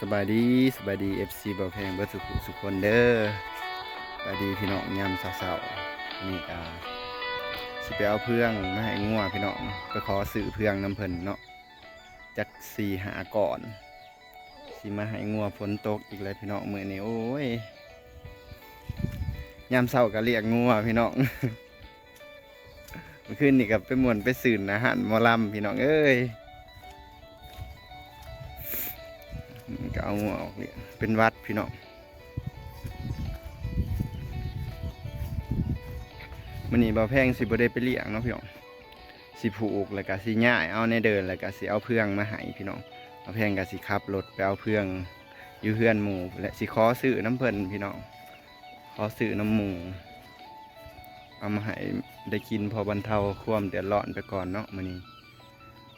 สบายดีสบายดี FC บ่าวแพงเบิดสุขสุขคนเด้อสบายดีพี่น้องยามเช้าๆนี่ก็สิไปเอาเพื่องมาให้งัวพี่น้องไปขอซื้อเพื่องน้ำเพิ่นเนาะจักสี่หาก่อนสิมาให้งัวฝนตกอีกแล้วพี่น้องมื้อนี้โอ้ยยามเช้าก็เรียกงัวพี่น้องมื่อคืนนี่ก็ไปมวนไปสื่นอาหารมอลำพี่น้องเอ้ย มันก็เอาหัวออกเนี่ยเป็นวัดพี่น้องมันนี่บ่าแพงสิบ่ได้ไปเลี้ยงเนาะพี่น้องสิผูกแล้วก็สิย่ายเอาในเดินแล้วก็สิเอาเพื่องมาให้พี่น้องบ่าแพงก็สิขับรถไปเอาเพื่องอยู่เฮือนหมู่และสิขอซื้อน้ำเพิ่นพี่น้องขอซื้อน้ำหมูเอามาให้ได้กินพอบรรเทาความเดือดร้อนไปก่อนเนาะมื้อนี้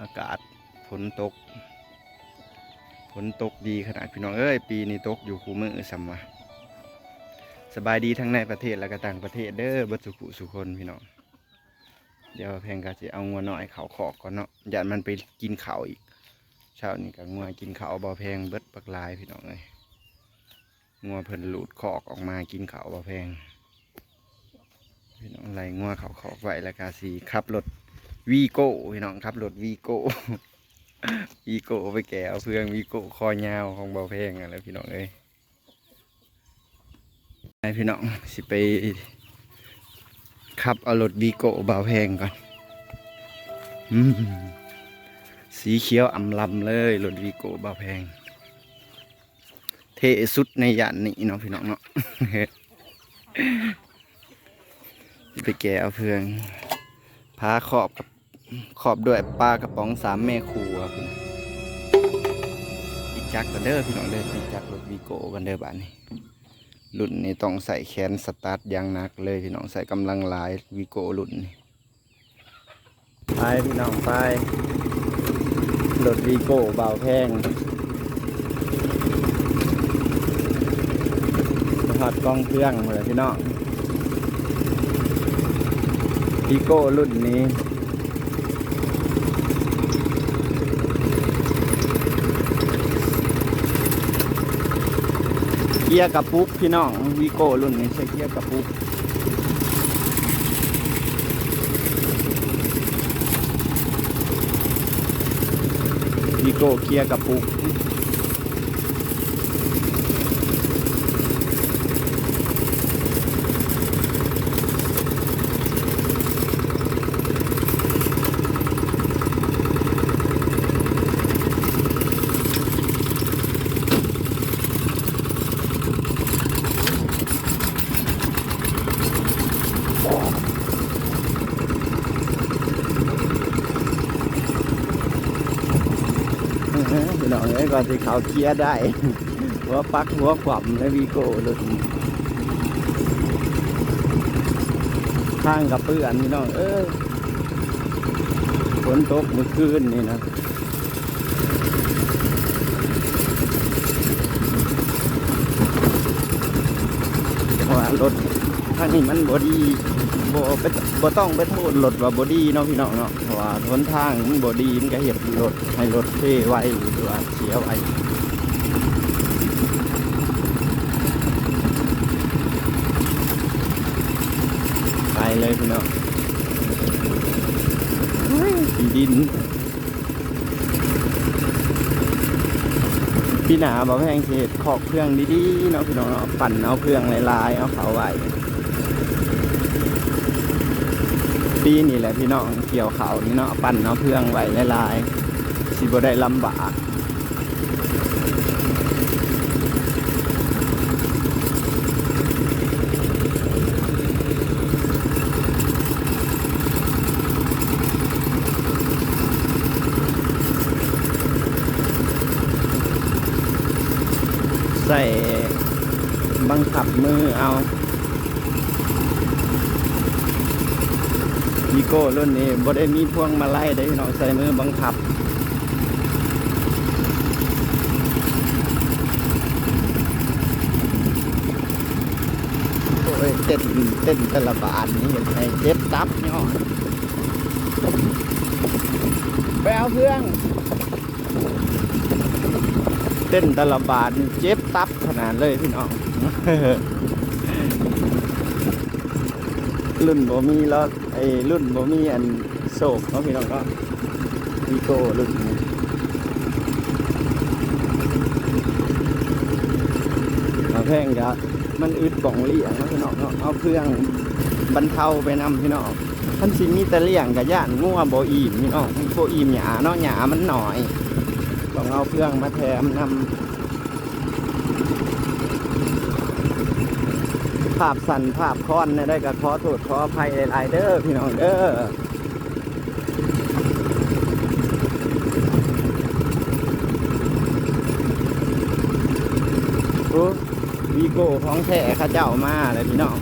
อากาศฝนตก ฝนตกดีขนาดพี่น้องเอ้ยปีนี้ตกอยู่คูมือสัมมาสบายดีทั้งในประเทศและก็ต่างประเทศเด้อเบัสุขุสุคนพี่น้องเดี๋ยวแพงก็จะเอางัวหน่อยเขาขอกก่อนเนาะอย่ามันไปกินเขาอีกเช้านี้ก็งัวกินเขาบ่แพงเบิดปักลายพี่น้องเลยงัวเพิ่นหลุดขอกออกมากินเขาบ่แพงพี่น้องไล่งัวเขาขอกไว้แล้วก็สีขับรถวีโก้พี่น้องขับรถวีโก้ วีโก้ไปแก่เอาเพื่องวีโก้คอยาวของเบาเพลงอะไรพี่น้องเอ้ยให้พี่น้องสิไปขับเอารถวีโก้เบาเพลงก่อนสีเขียวอ่ำลำเลยรถวีโก้เบาแพงเทสุดในย่านนี้เนาะพี่น้องเนาะไปแก่เอาเพื่องพาขอบกับ ขอบด้วยปลากระป๋องสามแม่ครัวพี่อีจักกันเด้อพี่น้องเด้ออีจักรถวีโก้กันเด้อบ้านนี้รุ่นนี้ต้องใส่แขนสตาร์ทยางหนักเลยพี่น้องใส่กำลังหลายวีโก้รุ่นนี้ไปพี่น้องไปรถวีโก้เบาแพงถอดกล้องเครื่องเลยพี่น้องวีโก้รุ่นนี้ เกียร์กระปุกพี่น้องวีโก้รุ่นนี้ใช้เกียร์กระปุกวีโก้เกียร์กระปุกอื้อหือพี่ น้องเอ้ยก่อนที่เขาเกียร์ได้หัวปักหัวขวำในวีโก้รุ่นนี้ข้างกับเพื่อนพี่น้องเอ้ยฝนตกเมื่อคืนนี่นะเพราะว่ารถทางนี้มันบอดี บ่ไปบ่ต้องไปโทษรถว่าบอดีเนาะพี่น้องเนาะเพราะว่าทนทางมันบอดีมันก็เห็ดรถให้รถเทไว้หรือว่าเสียไว้ไปเลยพี่น้องสีดินพี่หนาบอกแพงเขตขอกเครื่องดีๆเนาะพี่น้องเนาะปั่นเอาเครื่องลายๆเอาเขาไว้ ปีนี่แหละพี่น้องเกี่ยวเขานี่เนาะปั่นเอาเครื่องไว้ลายๆสิบ่ได้ลำบากใส่บังคับมือเอา วีโก้รุ่นนี้บ่ได้มีพวงมาไลัยได้พี่น้องใส่มือบังคับ โอ้ยเต้นเต้นแต่ละบาทนี่เห็นไงเจ็บตับเนาะไปเอาเครื่อง เต้นแตละบาทนี่เจ็บตับขนาดเลยพี่น้อง รุ่นบ่มีแล้วไอ้รุ่นบ่มีอันโศกเนาะพี่น้องเนาะวีโก้รุ่นนี้มาแพงกะมันอึดบ่องเลี้ยงเนาะพี่น้องเนาะเอาเครื่องบรรเทาไปนำพี่น้องท่านสิมีแต่เลี้ยงกะย่านงัวบ่อิ่มพี่น้องบ่อิ่มหยาเนาะหยามันหน่อยต้องเอาเครื่องมาแถมนำ ภาพสั่นภาพค้อนเนี่ยได้ก็ขอโทษขออภัยหลายเด้อพี่น้องเด้อโอ้วีโก้ของแท้ข้าเจ้ามาเลยพี่น้อง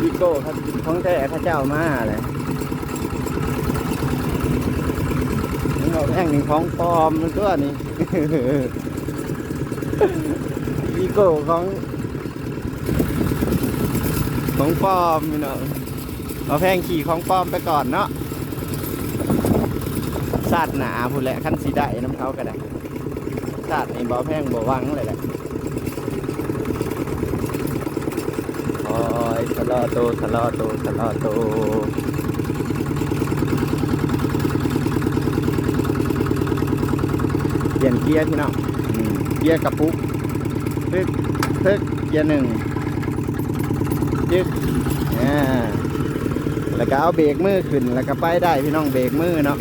วีโก้ของแท้ข้าเจ้ามาเลยนี่เราแท่งหนึ่งของปลอมมันก็นี่ วีโก้ของของปลอมพี่น้องเอาแพงขี่ของปลอมไปก่อนเนาะสาดหนาพูดแหละขั้นสีได้น้ำเขาก็ได้สาดนี่บ่แพงบ่วังเลยแหละโอ้ยทะลาโตทะลาโตทะลาโตเปลี่ยนเกียร์พี่น้อง เกียร์กระปุกทึกทึกเกียร์หนึ่งยึกอ่าแล้วก็เอาเบรกมือขึ้นแล้วก็ไปได้พี่น้องเบรกมือเนาะ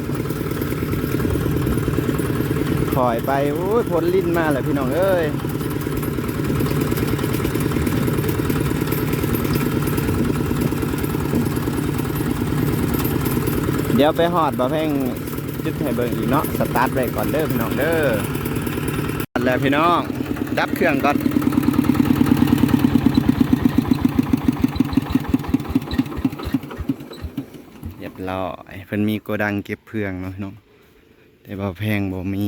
ถอยไปโอ้ยพ้นลิ้นมาเลยพี่น้องเอ้ยเดี๋ยวไปหอดบ่เพ่งจุดให้เบิ่งอีกเนาะสตาร์ทไว้ก่อนเด้อพี่น้องเด้อ แล้วพี่น้อง ดับเครื่องก่อนเรียบร้อยเพิ่นมีโกดังเก็บเครื่องเนาะพี่น้อง แต่บ่แพงบ่มี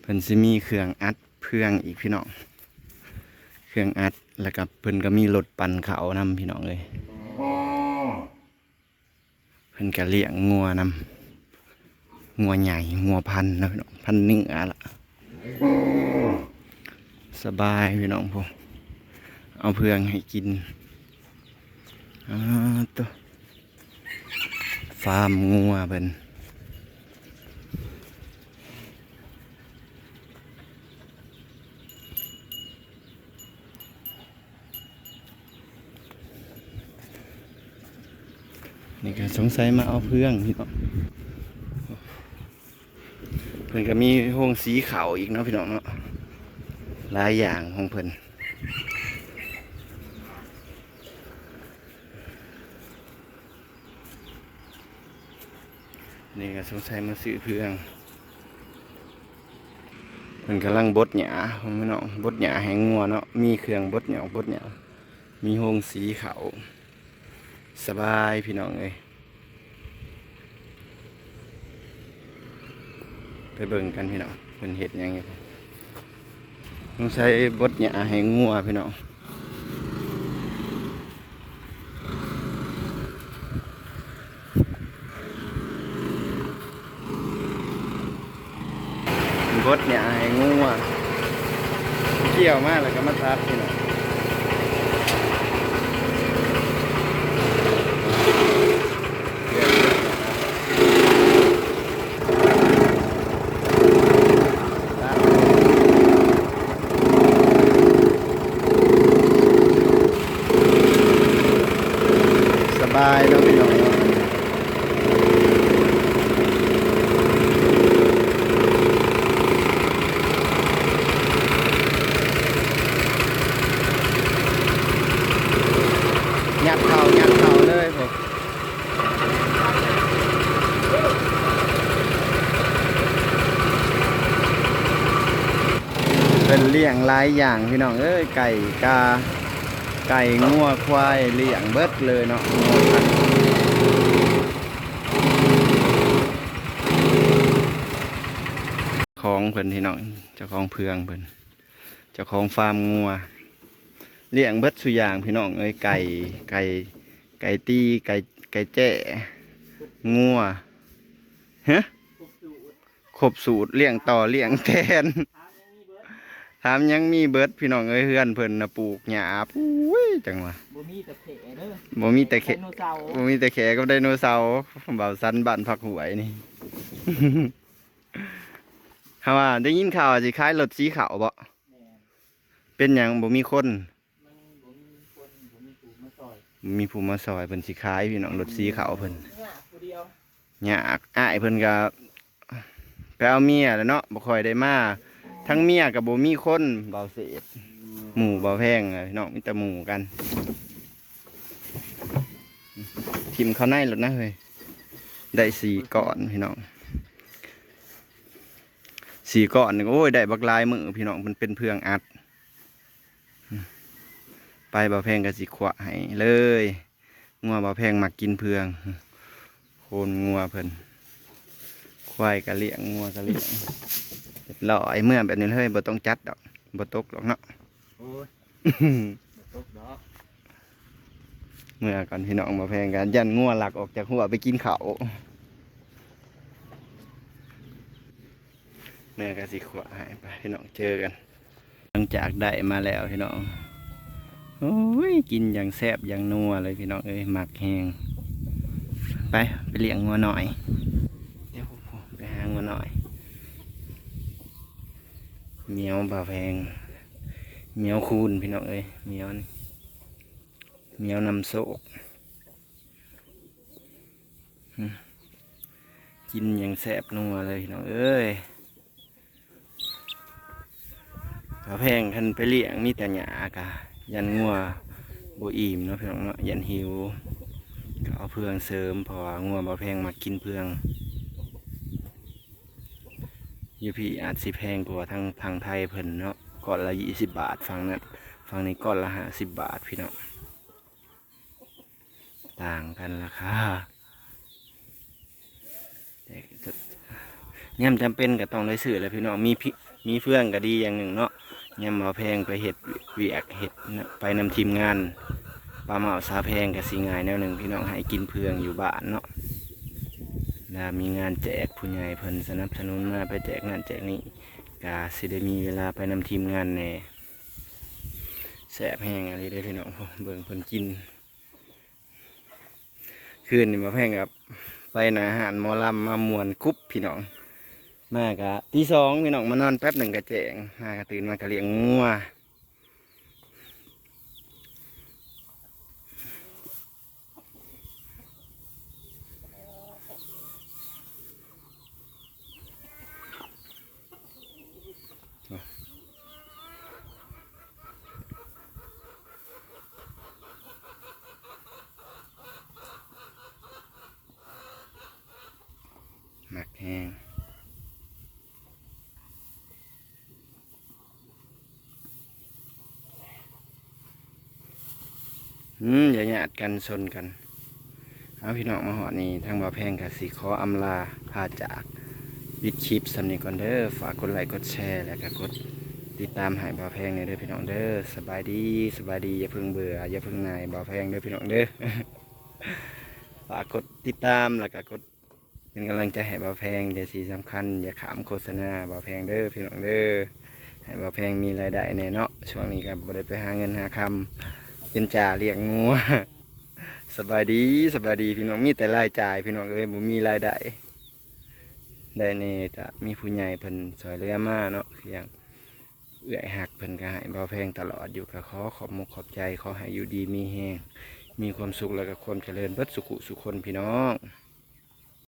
เพิ่นสิมีเครื่องอัดเครื่องอีกพี่น้อง เครื่องอัดแล้วก็เพิ่นก็มีรถปั่นเขานำพี่น้องเลยเพิ่นก็เลี้ยงงัวนำงัวใหญ่งัวพันนะพี่น้องพันเนื้อละ สบายพี่น้องผมเอาเพื่องให้กินตัวฟาร์มงัวเพิ่นนี่ก็สงสัยมาเอาเพื่องพี่น้อง พิ่นก็มีห้องสีขาวอีกเนาะพี่น้องเนาะหลายอย่างของเพิ่นนี่ก็สงสัยมาซื้อเพื่องเพิ่นกำลังบดหญ้าพี่น้องบดหญ้าให้งัวเนาะมีเครื่องบดหญ้าบดหญ้ามีห้องสีขาวสบายพี่น้องเอ้ย ไปเบิ่งกันพี่น้องเพิ่นเห็ดยังไงต้องใช้บดหญ้าให้งัวพี่น้องบดหญ้าให้งัวเกี่ยวมากแล้วก็มาทับพี่น้องเกี่ยวทับ สบายเนาะพี่น้องเนาะยัดเข่ายัดเข่าเลยผมเป็นเลี้ยงหลายอย่างพี่น้องเอ้ยไก่กาไก่งัวควายเลี้ยงเบิดเลยเนาะของเพิ่นพี่น้องเจ้าของเพืองเพิ่นเจ้าของฟาร์มงัวเลี้ยงเบิดสุอย่างพี่น้องเอ้ยไก่ไก่ไก่ตีไก่ไก่แจ้งัวฮะครบสูตรครบสูตรเลี้ยงต่อเลี้ยงแทน ถามยังมีเบิร์ดถามยังมีเบิดพี่น้องเอ้ยเฮือนเพิ่นน่ะปลูกหญ้าปุ้ยจังหวะบ่มีแต่เขเด้อบ่มีแต่แขไดโนเสาร์บ่มีแต่แขกับไดโนเสาร์เบาสันบ้านพักหวยนี่เฮาว่าได้ยินข่าวว่าสิขายรถสีขาวบ่แม่นเป็นหยังบ่มีคนมันบ่มีคนบ่มีผู้มาซอยมีผู้มาซอยเพิ่นสิขายพี่น้องรถสีขาวเพิ่นเนี่ยผู้เดียวยากอ้ายเพิ่นก็ไปเอาเมียแหล้วเนาะบ่ค่อยได้มา ทั้งเมียก็บ่มีคนเบาเศษหมู่เบาแพงอะพี่น้องมีแต่หมู่กัน ทิมเข้าในรถนะเฮ้ยได้สี่ก้อนพี่น้องสี่ก้อนนี่ก็โอ้ยได้บักหลายมือพี่น้องมันเป็นเพื่องอัด ไปเบาแพงก็สิขวะให้เลยงัวเบาแพงมักกินเพือง โคนงัวเพิ่นควายกะเลี้ยงงัวกะเลี้ยง เรียบร้อยเมื่อแบบนี้เลยบ่ต้องจัดดอกบ่ตกดอกเนาะโอ้ยบ่ตกดอกเมื่อก่อนพี่น้องมาแพงกันยันงัวหลักออกจากหัวไปกินเขาวเมื่อก็สิขวะหายไปพี่น้องเจอกัน หลังจากได้มาแล้วพี่น้องโอ้ยกินอย่างแซ่บอย่างนัวเลยพี่น้องเอ้ยหมักแหงไปไปเลี้ยงงัวหน่อยเดี๋ยวผมไปหางัวหน่อย เหมียวบาแพงเหมียวคูนพี่น้องเอ้ยเหมียวนี่เหมียวนำโศก กินอย่างแสบนัวเลยพี่น้องเอ้ยกระแพงคันไปเลี้ยงมีแต่หยากะยันงัวบอิ่มเนาะพี่น้องเนาะยันหิวก็เอาเพื่องเสริมพองัวบ่แพงมากินเพื่อง ยูพี่อาจสิแพงกว่าทางพังไทยเพิ่นเนาะก้อนละยี่สิบบาทฝั่งนั้นฝั่งนี้ก้อนละห้าสิบบาทพี่น้องต่างกันราคาแต่ย่ำจำเป็นก็ต้องได้ซื้อแล้วพี่น้องมีพิมีเพื่อนก็ดีอย่างหนึ่งเนาะย่ำมาแพงไปเห็ดเวียกเห็ดนะไปนำทีมงานปลาเมาซาแพงกับสีงายแนวหนึ่งพี่น้องให้กินเพื่องอยู่บ้านเนาะ ล้วมีงานแจกผู้ใหญ่เพิ่นสนับสนุนมาไปแจกงานแจกนี้กาสิได้มีเวลาไปนำทีมงานแน่แสบแห้งอะไรได้พี่น้องเบิ่งเพิ่นกิน คืนนี่มาแพงกับไปนาอาหารมอลำมามวนคุบพี่น้อง มากะตีสองพี่น้องมานอนแป๊บหนึ่งกระแจงมากะตื่นมากะเลี้ยงงัว อืมอย่าหยาดกันชนกัน เอาพี่น้องมาหอนี่ทางบ่อแพงกับสีขออำลาพาจากวิดคลิปสำนีก่อนเด้อฝากกดไลค์กดแชร์แล้วก็กดติดตามใหายบ่อแพงเนี่ยเด้อพี่น้องเด้อสบายดีสบายดีอย่าเพิ่งเบื่ออย่าเพิ่งนายบ่อแพงเด้อพี่น้องเด้อฝากกดติดตามแล้วก็กดเป็นกำลังใจให้บ่อแพงเดี๋ยวสีสำคัญ อย่าขามโฆษณาบ่อแพงเด้อพี่น้องเด้อให้บ่อแพงมีรายได้แน่เนาะช่วงนี้ก็บ่ได้ไปหาเงินหาคำ เป็นจ่าเลี้ยงงัวสบายดีสบายดีพี่น้องมีแต่รายจ่ายพี่น้องเอ้ยบ่มีรายได้ได้เนี่จะมีผู้ใหญ่เพิ่นสอยเรือมาเนาะคืออย่างเอื้อยหักเพิ่นก็ให้บ่แพงตลอดอยู่ก็ขอขอบมุกขอบใจขอให้อยู่ดีมีแฮงมีความสุขแล้วก็ความเจริญเบิดสุขุสุขคนพี่น้อง